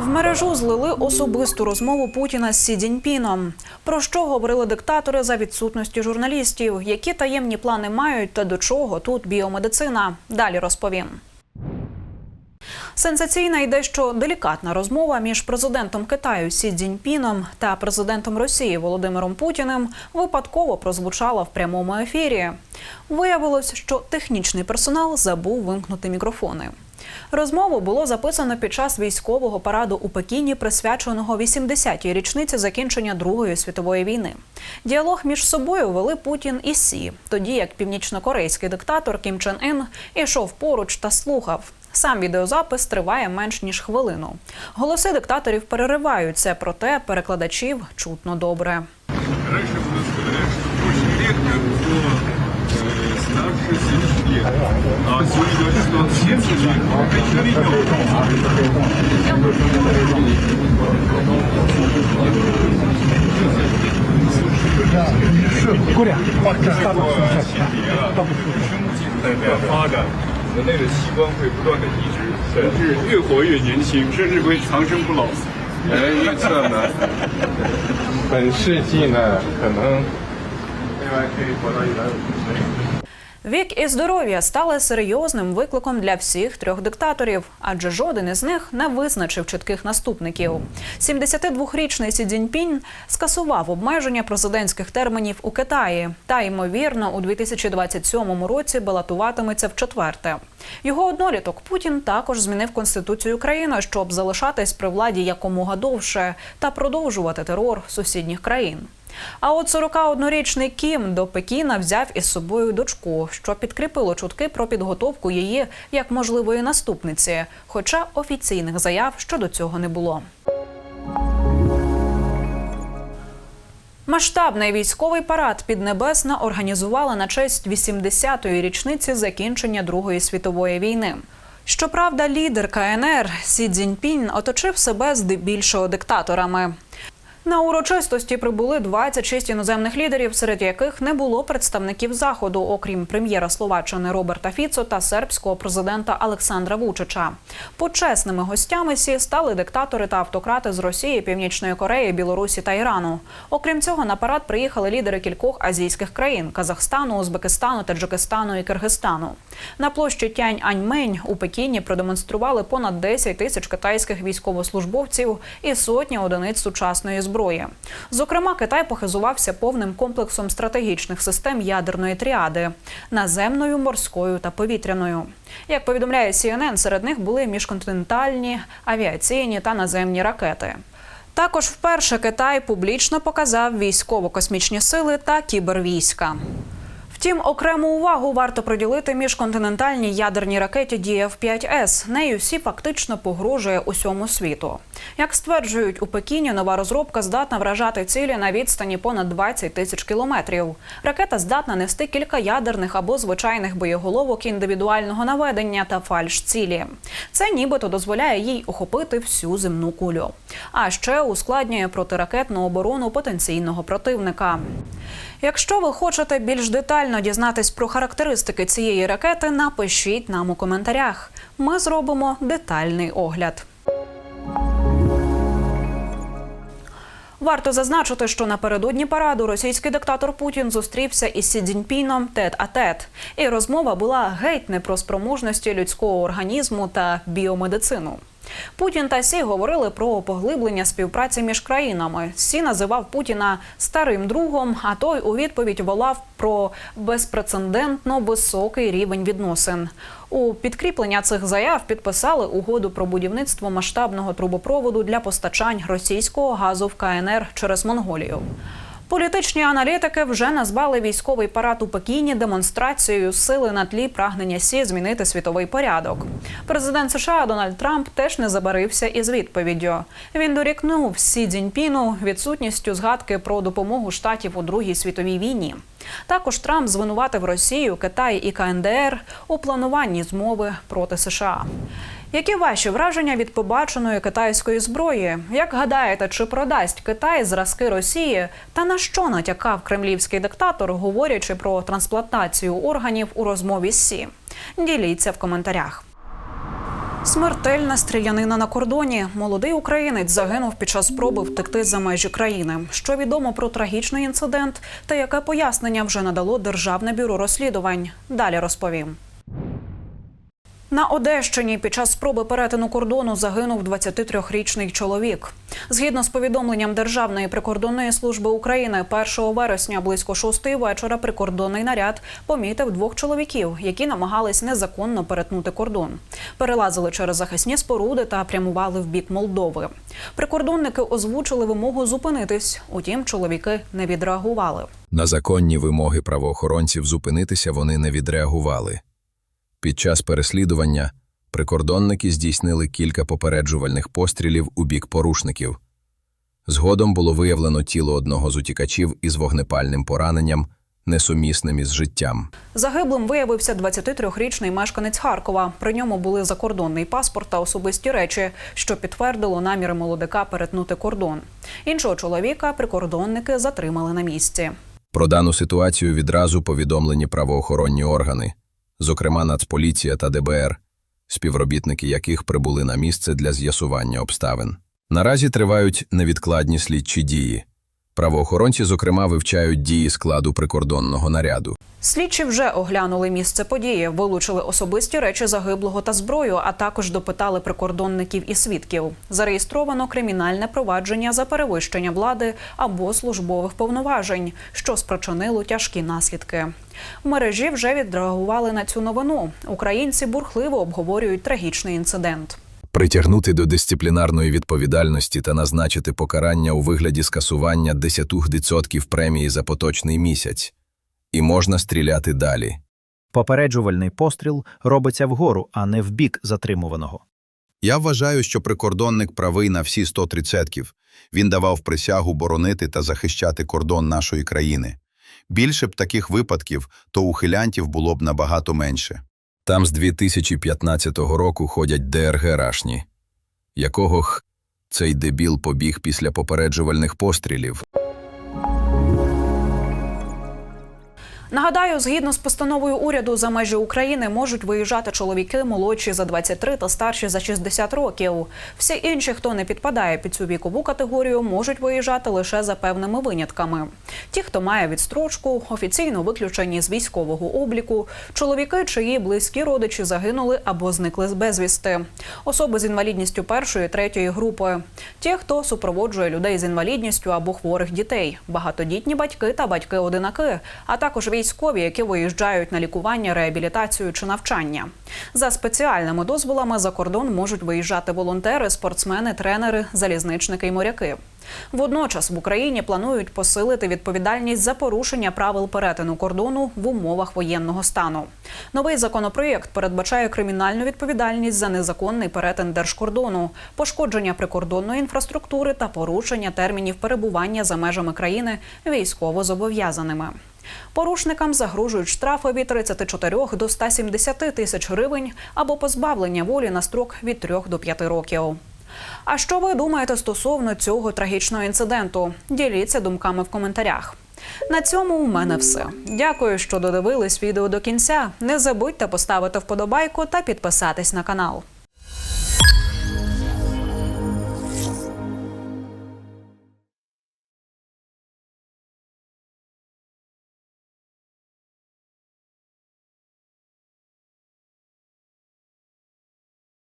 В мережу злили особисту розмову Путіна з Сі Цзіньпіном. Про що говорили диктатори за відсутності журналістів, які таємні плани мають та до чого тут біомедицина. Далі розповім. Сенсаційна і дещо делікатна розмова між президентом Китаю Сі Цзіньпіном та президентом Росії Володимиром Путіним випадково прозвучала в прямому ефірі. Виявилось, що технічний персонал забув вимкнути мікрофони. Розмову було записано під час військового параду у Пекіні, присвяченого 80-й річниці закінчення Другої світової війни. Діалог між собою вели Путін і Сі, тоді як північнокорейський диктатор Кім Чен Ін ішов поруч та слухав. Сам відеозапис триває менш ніж хвилину. Голоси диктаторів перериваються, проте перекладачів чутно добре. 啊，修一个这个鞋子的，啊，跟车里一样。是。姑娘，发展大部分前提了，生计在在发展，人类的器官会不断的移植，甚至越活越年轻，甚至会长生不老。哎，预测呢？本世纪呢，可能。Вік і здоров'я стали серйозним викликом для всіх трьох диктаторів, адже жоден із них не визначив чітких наступників. 72-річний Сі Цзіньпінь скасував обмеження президентських термінів у Китаї та ймовірно у 2027 році балотуватиметься в четверте. Його одноліток Путін також змінив конституцію країни, щоб залишатись при владі якомога довше та продовжувати терор сусідніх країн. А от 41-річний Кім до Пекіна взяв із собою дочку, що підкріпило чутки про підготовку її як можливої наступниці, хоча офіційних заяв щодо цього не було. Масштабний військовий парад Піднебесна організувала на честь 80-ї річниці закінчення Другої світової війни. Щоправда, лідер КНР Сі Цзіньпінь оточив себе здебільшого диктаторами. На урочистості прибули 26 іноземних лідерів, серед яких не було представників заходу, окрім прем'єра Словаччини Роберта Фіцо та сербського президента Олександра Вучича. Почесними гостями сі стали диктатори та автократи з Росії, Північної Кореї, Білорусі та Ірану. Окрім цього, на парад приїхали лідери кількох азійських країн Казахстану, Узбекистану, Таджикистану і Киргизстану. На площі Тянь Аньмень у Пекіні продемонстрували понад 10 тисяч китайських військовослужбовців і сотні одиниць сучасної зброї. Зокрема, Китай похизувався повним комплексом стратегічних систем ядерної тріади наземною, морською та повітряною. Як повідомляє CNN, серед них були міжконтинентальні, авіаційні та наземні ракети. Також вперше Китай публічно показав військово-космічні сили та кібервійська. Втім, окрему увагу варто приділити міжконтинентальній ядерній ракеті DF-5S. Нею всі фактично погрожує усьому світу. Як стверджують у Пекіні, нова розробка здатна вражати цілі на відстані понад 20 тисяч кілометрів. Ракета здатна нести кілька ядерних або звичайних боєголовок індивідуального наведення та фальш цілі. Це нібито дозволяє їй охопити всю земну кулю. А ще ускладнює протиракетну оборону потенційного противника. Якщо ви хочете більш детально дізнатись про характеристики цієї ракети, напишіть нам у коментарях. Ми зробимо детальний огляд. Варто зазначити, що напередодні параду російський диктатор Путін зустрівся із Сі Цзіньпіном тет-а-тет. І розмова була геть не про спроможності людського організму та біомедицину. Путін та Сі говорили про поглиблення співпраці між країнами. Сі називав Путіна старим другом, а той у відповідь волав про безпрецедентно високий рівень відносин. У підкріплення цих заяв підписали угоду про будівництво масштабного трубопроводу для постачань російського газу в КНР через Монголію. Політичні аналітики вже назвали військовий парад у Пекіні демонстрацією сили на тлі прагнення Сі змінити світовий порядок. Президент США Дональд Трамп теж не забарився із відповіддю. Він дорікнув Сі Цзіньпіну відсутністю згадки про допомогу штатів у Другій світовій війні. Також Трамп звинуватив Росію, Китай і КНДР у плануванні змови проти США. Які ваші враження від побаченої китайської зброї? Як гадаєте, чи продасть Китай зразки Росії? Та на що натякав кремлівський диктатор, говорячи про трансплантацію органів у розмові з Сі? Діліться в коментарях. Смертельна стрілянина на кордоні. Молодий українець загинув під час спроби втекти за межі країни. Що відомо про трагічний інцидент та яке пояснення вже надало Державне бюро розслідувань? Далі розповім. На Одещині під час спроби перетину кордону загинув 23-річний чоловік. Згідно з повідомленням Державної прикордонної служби України, 1 вересня близько 6 вечора прикордонний наряд помітив двох чоловіків, які намагались незаконно перетнути кордон. Перелазили через захисні споруди та прямували в бік Молдови. Прикордонники озвучили вимогу зупинитись. Утім, чоловіки не відреагували. На законні вимоги правоохоронців зупинитися вони не відреагували. Під час переслідування прикордонники здійснили кілька попереджувальних пострілів у бік порушників. Згодом було виявлено тіло одного з утікачів із вогнепальним пораненням, несумісним із життям. Загиблим виявився 23-річний мешканець Харкова. При ньому були закордонний паспорт та особисті речі, що підтвердило наміри молодика перетнути кордон. Іншого чоловіка прикордонники затримали на місці. Про дану ситуацію відразу повідомлені правоохоронні органи, зокрема Нацполіція та ДБР, співробітники яких прибули на місце для з'ясування обставин. Наразі тривають невідкладні слідчі дії. Правоохоронці, зокрема, вивчають дії складу прикордонного наряду. Слідчі вже оглянули місце події, вилучили особисті речі загиблого та зброю, а також допитали прикордонників і свідків. Зареєстровано кримінальне провадження за перевищення влади або службових повноважень, що спричинило тяжкі наслідки. В мережі вже відреагували на цю новину. Українці бурхливо обговорюють трагічний інцидент. Притягнути до дисциплінарної відповідальності та назначити покарання у вигляді скасування 10% премії за поточний місяць. І можна стріляти далі. Попереджувальний постріл робиться вгору, а не в бік затримуваного. Я вважаю, що прикордонник правий на всі 130%. Він давав присягу боронити та захищати кордон нашої країни. Більше б таких випадків, то ухилянтів було б набагато менше. Там з 2015 року ходять ДРГ рашні. Якого х цей дебіл побіг після попереджувальних пострілів? Нагадаю, згідно з постановою уряду за межі України можуть виїжджати чоловіки молодші за 23 та старші за 60 років. Всі інші, хто не підпадає під цю вікову категорію, можуть виїжджати лише за певними винятками. Ті, хто має відстрочку, офіційно виключені з військового обліку, чоловіки, чиї близькі родичі загинули або зникли з безвісти, особи з інвалідністю першої третьої групи, ті, хто супроводжує людей з інвалідністю або хворих дітей, багатодітні батьки та батьки-одинаки, а також військові, які виїжджають на лікування, реабілітацію чи навчання. За спеціальними дозволами за кордон можуть виїжджати волонтери, спортсмени, тренери, залізничники й моряки. Водночас в Україні планують посилити відповідальність за порушення правил перетину кордону в умовах воєнного стану. Новий законопроєкт передбачає кримінальну відповідальність за незаконний перетин держкордону, пошкодження прикордонної інфраструктури та порушення термінів перебування за межами країни військовозобов'язаними. Порушникам загрожують штрафи від 34 до 170 тисяч гривень або позбавлення волі на строк від 3 до 5 років. А що ви думаєте стосовно цього трагічного інциденту? Діліться думками в коментарях. На цьому у мене все. Дякую, що додивились відео до кінця. Не забудьте поставити вподобайку та підписатись на канал.